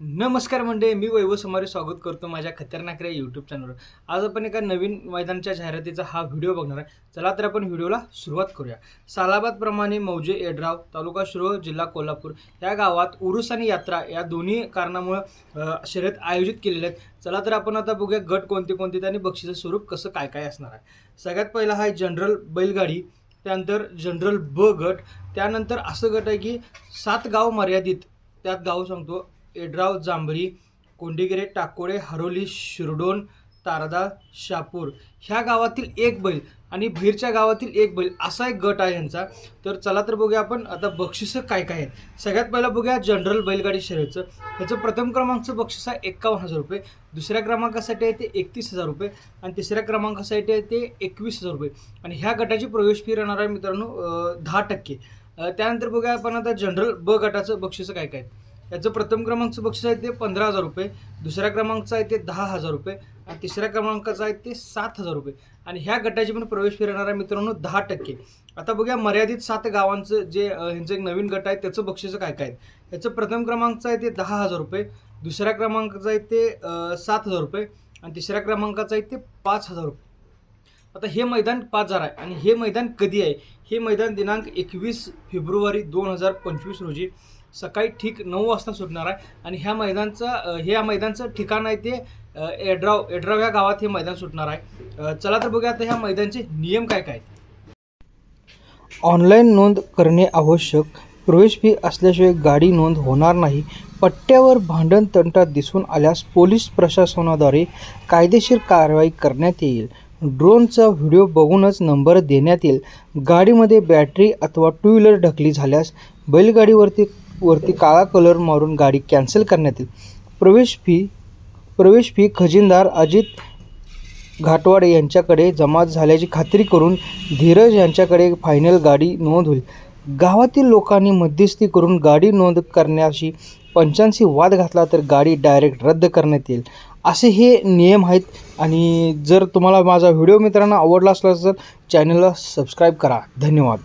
नमस्कार मंडळी मी वैभव समारे स्वागत करतो माझ्या खतरनाक रे यूट्यूब चॅनलवर आज आपण एका नवीन मैदानाच्या जाहिरातीचा हा व्हिडिओ बघणार आहे. चला तर आपण व्हिडिओला सुरुवात करूया. सालाबादप्रमाणे मौजे एडराव तालुका शिरोळ जिल्हा कोल्हापूर या गावात उरुस आणि यात्रा या दोन्ही कारणामुळं शर्यत आयोजित केलेल्या आहेत. चला तर आपण आता बघूया गट कोणते कोणते आणि बक्षीचं स्वरूप कसं काय काय असणार आहे. सगळ्यात पहिला आहे जनरल बैलगाडी त्यानंतर जनरल ब गट त्यानंतर असं गट आहे की सात गाव मर्यादित त्यात गाव सांगतो एड्राव जांभळी कोंडीगिरे टाकोडे हरोली शिरडोन तारदा शापूर. ह्या गावातील एक बैल आणि भैरच्या गावातील एक बैल असा एक गट आहे यांचा. तर चला तर बघूया आपण आता बक्षिसं काय काय आहेत. सगळ्यात पहिला बघूया जनरल बैलगाडी शर्यतचं. ह्याचं प्रथम क्रमांकचं बक्षीस आहे एक्कावन्न हजार रुपये. दुसऱ्या क्रमांकासाठी आहे ते एकतीस हजार रुपये. आणि तिसऱ्या क्रमांकासाठी आहे ते एकवीस हजार रुपये. आणि ह्या गटाची प्रवेश फी राहणार आहे मित्रांनो दहा टक्के. त्यानंतर बघूया आपण आता जनरल ब गटाचं बक्षिसं काय काय आहेत. याचं प्रथम क्रमांकचं बक्षीस आहे ते पंधरा हजार रुपये दुसऱ्या क्रमांकचं आहे ते दहा हजार रुपये आणि तिसऱ्या क्रमांकाचं आहे ते सात हजार रुपये. आणि ह्या गटाची पण प्रवेश फिरणाऱ्या आहे मित्रांनो दहा टक्के. आता बघूया मर्यादित सात गावांचं जे ह्यांचं एक नवीन गट आहे त्याचं बक्षीस काय काय आहे याचं प्रथम क्रमांकचं आहे ते दहा हजार रुपये दुसऱ्या क्रमांकाचं आहे ते सात हजार रुपये आणि तिसऱ्या क्रमांकाचं आहे ते पाच हजार रुपये. आता हे मैदान पाच हजार आहे आणि हे मैदान कधी आहे? हे मैदान दिनांक एकवीस फेब्रुवारी दोन हजार पंचवीस रोजी सकाळी ठीक नऊ वाजता सुटणार आहे. आणि ह्या मैदानचं ह्या हे या मैदानचं ठिकाण आहे ते एड्राव एड्राव या गावात हे मैदान सुटणार आहे. चला तर बघूया आता ह्या मैदानचे नियम काय काय ऑनलाईन नोंद करणे आवश्यक. प्रवेश फी असल्याशिवाय गाडी नोंद होणार नाही. पट्ट्यावर भांडण तंटा दिसून आल्यास पोलीस प्रशासनाद्वारे कायदेशीर कारवाई करण्यात येईल. ड्रोनचा व्हिडिओ बघूनच नंबर देण्यात येईल गाडीमध्ये बॅटरी अथवा टू व्हीलर ढकली झाल्यास बैलगाडीवरती वरती काळा कलर मारून गाडी कॅन्सल करण्यात येईल. प्रवेश फी प्रवेश फी खजिनदार अजित घाटवाड यांच्याकडे जमा झाल्याची खात्री करून धीरज यांच्याकडे फायनल गाडी नोंद होईल. गावातील लोकांनी मध्यस्थी करून गाडी नोंद करण्याशी पंचांशी वाद घातला तर गाडी डायरेक्ट रद्द करण्यात येईल. असे हे नियम आहेत आणि जर तुम्हाला माझा व्हिडिओ मित्रांनो आवडला असला तर चॅनलला सबस्क्राईब करा. धन्यवाद.